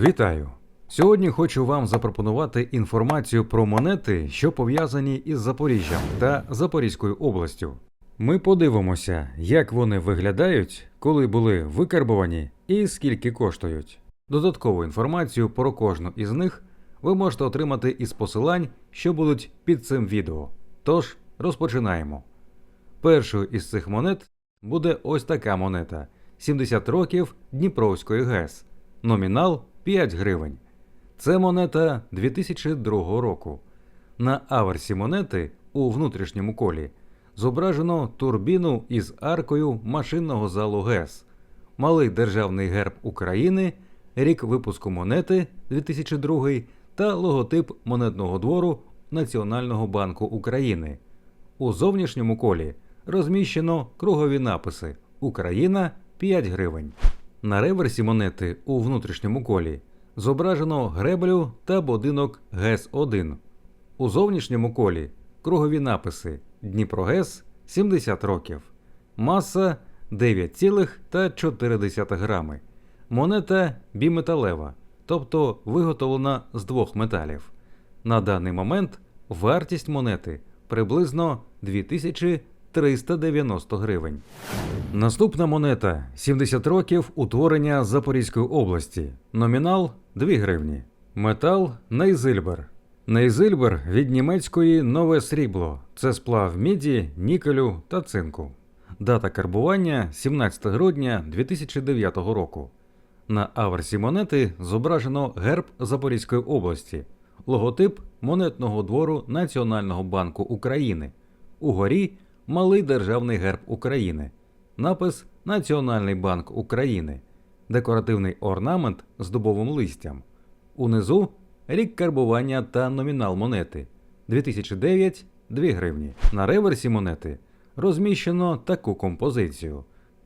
Вітаю! Сьогодні хочу вам запропонувати інформацію про монети, що пов'язані із Запоріжжям та Запорізькою областю. Ми подивимося, як вони виглядають, коли були викарбовані і скільки коштують. Додаткову інформацію про кожну із них ви можете отримати із посилань, що будуть під цим відео. Тож розпочинаємо. Першою із цих монет буде ось така монета 70 років Дніпровської ГЕС. Номінал 5 гривень. Це монета 2002 року. На аверсі монети у внутрішньому колі зображено турбіну із аркою машинного залу ГЕС, малий державний герб України, рік випуску монети 2002 та логотип монетного двору Національного банку України. У зовнішньому колі розміщено кругові написи Україна 5 гривень. На реверсі монети у внутрішньому колі зображено греблю та будинок ГЕС-1. У зовнішньому колі кругові написи Дніпрогес 70 років. Маса 9,4 грами. Монета біметалева, тобто виготовлена з двох металів. На даний момент вартість монети приблизно 2390 гривень. Наступна монета 70 років утворення Запорізької області. Номінал 2 гривні. Метал Нейзильбер. Нейзильбер від німецької нове срібло. Це сплав міді, нікелю та цинку. Дата карбування 17 грудня 2009 року. На аверсі монети зображено герб Запорізької області, логотип монетного двору Національного банку України. Угорі малий державний герб України, напис Національний банк України, декоративний орнамент з дубовим листям. Унизу рік карбування та номінал монети 2009 2 гривні. На реверсі монети розміщено таку композицію.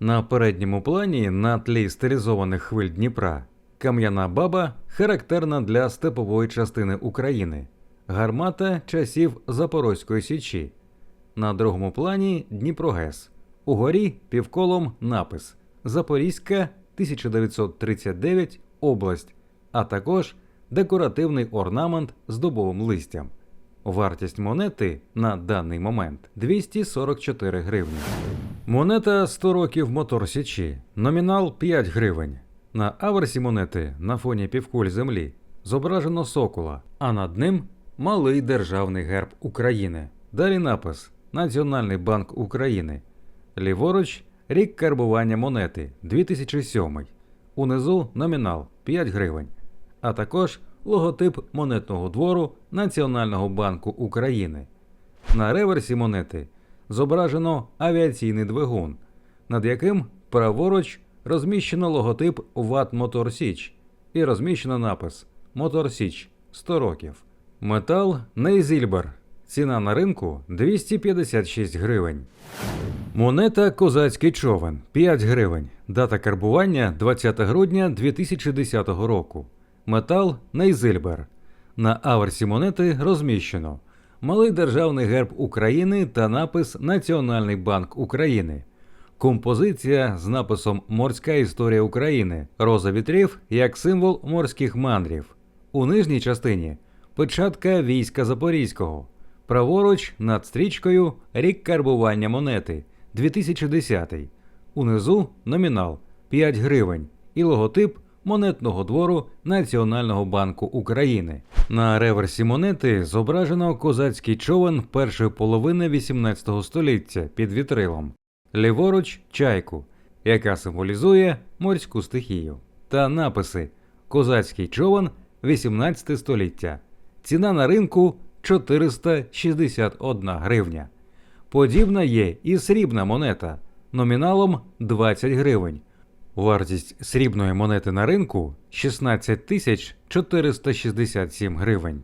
На передньому плані на тлі стилізованих хвиль Дніпра кам'яна баба характерна для степової частини України, гармата часів Запорозької Січі. На другому плані Дніпрогес. Угорі півколом напис Запорізька 1939 область, а також декоративний орнамент з дубовим листям. Вартість монети на даний момент 244 гривні. Монета 100 років мотор Січі. Номінал 5 гривень. На аверсі монети на фоні півкуль землі зображено сокола, а над ним малий державний герб України. Далі напис Національний банк України. Ліворуч рік карбування монети 2007. Унизу номінал 5 гривень, а також логотип монетного двору Національного банку України. На реверсі монети зображено авіаційний двигун, над яким праворуч розміщено логотип ВАТ Мотор Січ і розміщено напис Мотор Січ 100 років. Метал Нейзільбер. Ціна на ринку 256 гривень. Монета Козацький човен 5 гривень. Дата карбування 20 грудня 2010 року. Метал Нейзильбер. На аверсі монети розміщено малий державний герб України та напис Національний банк України. Композиція з написом Морська історія України. Роза вітрів як символ морських мандрів. У нижній частині печатка війська Запорізького. Праворуч над стрічкою рік карбування монети 2010. Унизу номінал 5 гривень і логотип монетного двору Національного банку України. На реверсі монети зображено козацький човен першої половини 18 століття під вітрилом. Ліворуч чайку, яка символізує морську стихію. Та написи Козацький човен 18 століття. Ціна на ринку 461 гривня. Подібна є і срібна монета номіналом 20 гривень. Вартість срібної монети на ринку 16 тисяч 467 гривень.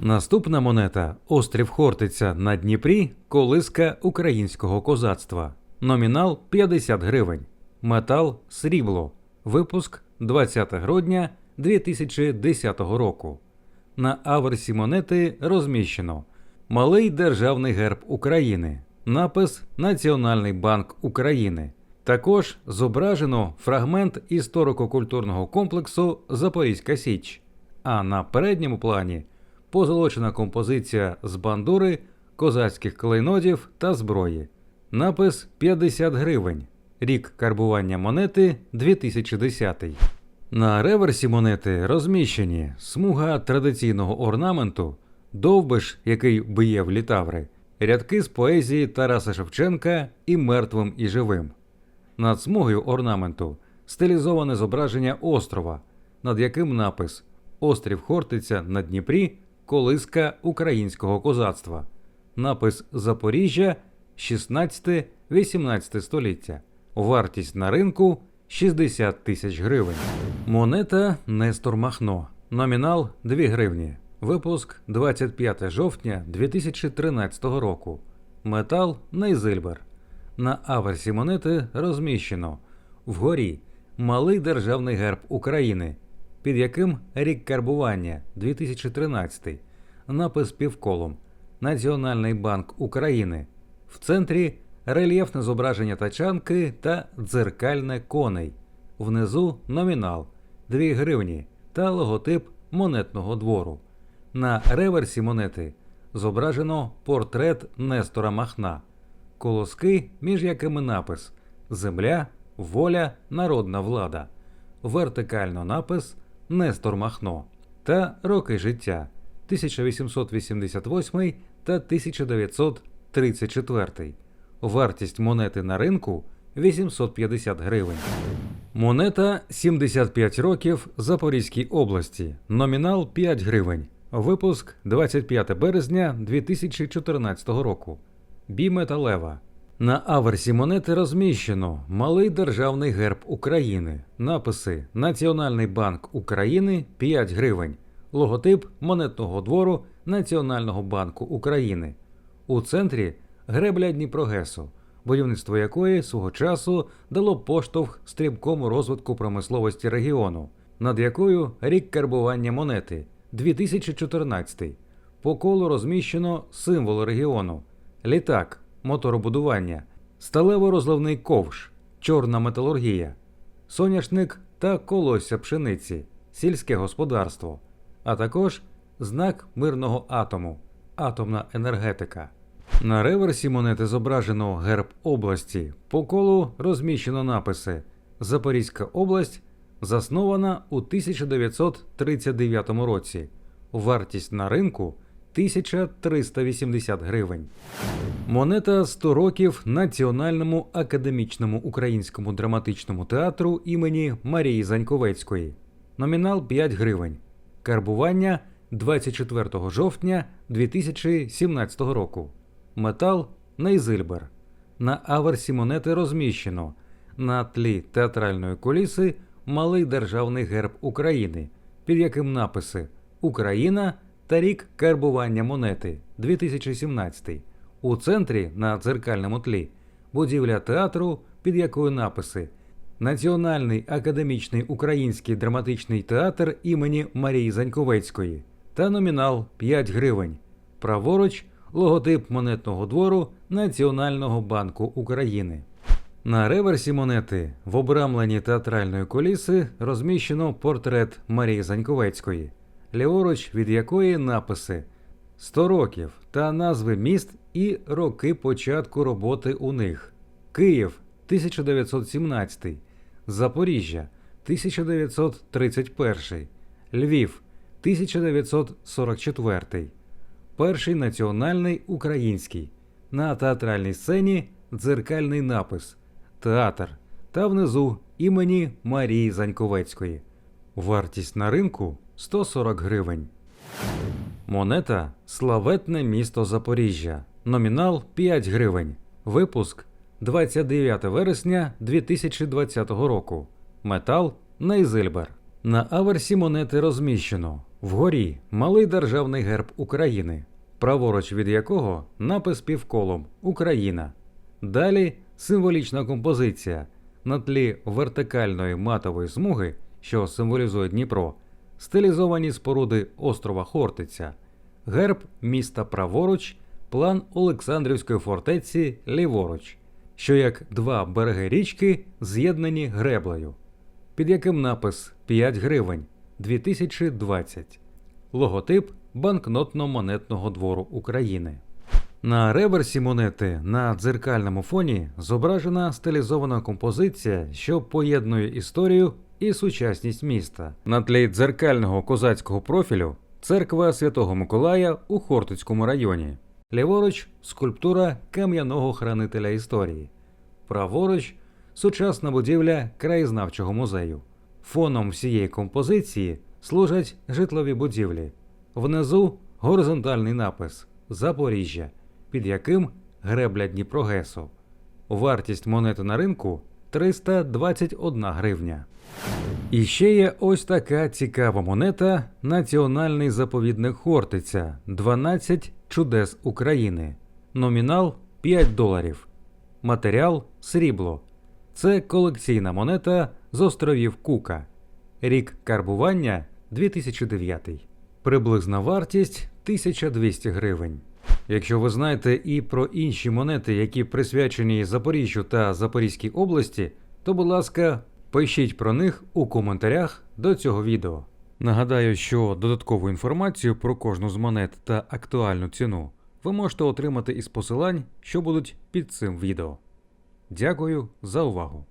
Наступна монета Острів Хортиця на Дніпрі колиска українського козацтва. Номінал 50 гривень. Метал срібло. Випуск 20 грудня 2010 року. На аверсі монети розміщено Малий державний герб України. Напис Національний банк України. Також зображено фрагмент історико-культурного комплексу Запорізька Січ, а на передньому плані позолочена композиція з бандури, козацьких клейнодів та зброї. Напис 50 гривень. Рік карбування монети 2010. На реверсі монети розміщені смуга традиційного орнаменту, довбиш, який б'є в літаври, рядки з поезії Тараса Шевченка і мертвим і живим. Над смугою орнаменту стилізоване зображення острова, над яким напис Острів Хортиця на Дніпрі, колиска українського козацтва. Напис Запоріжжя 16-18 століття. Вартість на ринку 60 тисяч гривень. Монета Нестор Махно. Номінал 2 гривні. Випуск 25 жовтня 2013 року. Метал Нейзильбер. На аверсі монети розміщено вгорі малий державний герб України, під яким рік карбування 2013, напис півколом Національний банк України. В центрі рельєфне зображення тачанки та дзеркальне коней. Внизу номінал 2 гривні та логотип монетного двору. На реверсі монети зображено портрет Нестора Махна, колоски, між якими напис Земля, воля, народна влада, вертикально напис Нестор Махно та роки життя 1888 та 1934. Вартість монети на ринку 850 гривень. Монета 75 років Запорізькій області. Номінал 5 гривень. Випуск 25 березня 2014 року. Біметалева. На аверсі монети розміщено малий державний герб України. Написи Національний банк України 5 гривень. Логотип монетного двору Національного банку України. У центрі гребля Дніпрогесу, будівництво якої свого часу дало поштовх стрімкому розвитку промисловості регіону, над якою рік карбування монети 2014. По колу розміщено символ регіону: літак, моторобудування, сталево-розливний ковш, чорна металургія, соняшник та колосся пшениці, сільське господарство, а також знак мирного атому, атомна енергетика. На реверсі монети зображено герб області. По колу розміщено написи: Запорізька область заснована у 1939 році. Вартість на ринку 1380 гривень. Монета 100 років Національному академічному українському драматичному театру імені Марії Заньковецької. Номінал 5 гривень. Карбування 24 жовтня 2017 року. Метал Нейзильбер. На аверсі монети розміщено на тлі театральної куліси малий державний герб України, під яким написи Україна та рік карбування монети 2017. У центрі на дзеркальному тлі будівля театру, під якою написи Національний академічний український драматичний театр імені Марії Заньковецької та номінал 5 гривень. Праворуч логотип монетного двору Національного банку України. На реверсі монети в обрамленні театральної коліси розміщено портрет Марії Заньковецької, ліворуч від якої написи 100 років та назви міст і роки початку роботи у них: Київ 1917, Запоріжжя 1931, Львів 1944, Перший національний український. На театральній сцені дзеркальний напис Театр та внизу імені Марії Заньковецької. Вартість на ринку 140 гривень. Монета Славетне місто Запоріжжя. Номінал 5 гривень. Випуск 29 вересня 2020 року. Метал Нейзильбер. На аверсі монети розміщено. Вгорі малий державний герб України, праворуч від якого напис півколом Україна. Далі символічна композиція. На тлі вертикальної матової смуги, що символізує Дніпро, стилізовані споруди острова Хортиця, герб міста праворуч, план Олександрівської фортеці ліворуч, що як два береги річки з'єднані греблею, під яким напис 5 гривень 2020, логотип банкнотно-монетного двору України. На реверсі монети на дзеркальному фоні зображена стилізована композиція, що поєднує історію і сучасність міста. На тлі дзеркального козацького профілю церква Святого Миколая у Хортицькому районі. Ліворуч скульптура кам'яного хранителя історії. Праворуч сучасна будівля краєзнавчого музею. Фоном всієї композиції служать житлові будівлі. Внизу горизонтальний напис Запоріжжя, під яким гребля Дніпрогесу. Вартість монети на ринку 321 гривня. І ще є ось така цікава монета Національний заповідник Хортиця 12 чудес України. Номінал 5 доларів. Матеріал срібло. Це колекційна монета з островів Кука. Рік карбування 2009. Приблизна вартість 1200 гривень. Якщо ви знаєте і про інші монети, які присвячені Запоріжжю та Запорізькій області, то, будь ласка, пишіть про них у коментарях до цього відео. Нагадаю, що додаткову інформацію про кожну з монет та актуальну ціну ви можете отримати із посилань, що будуть під цим відео. Дякую за увагу!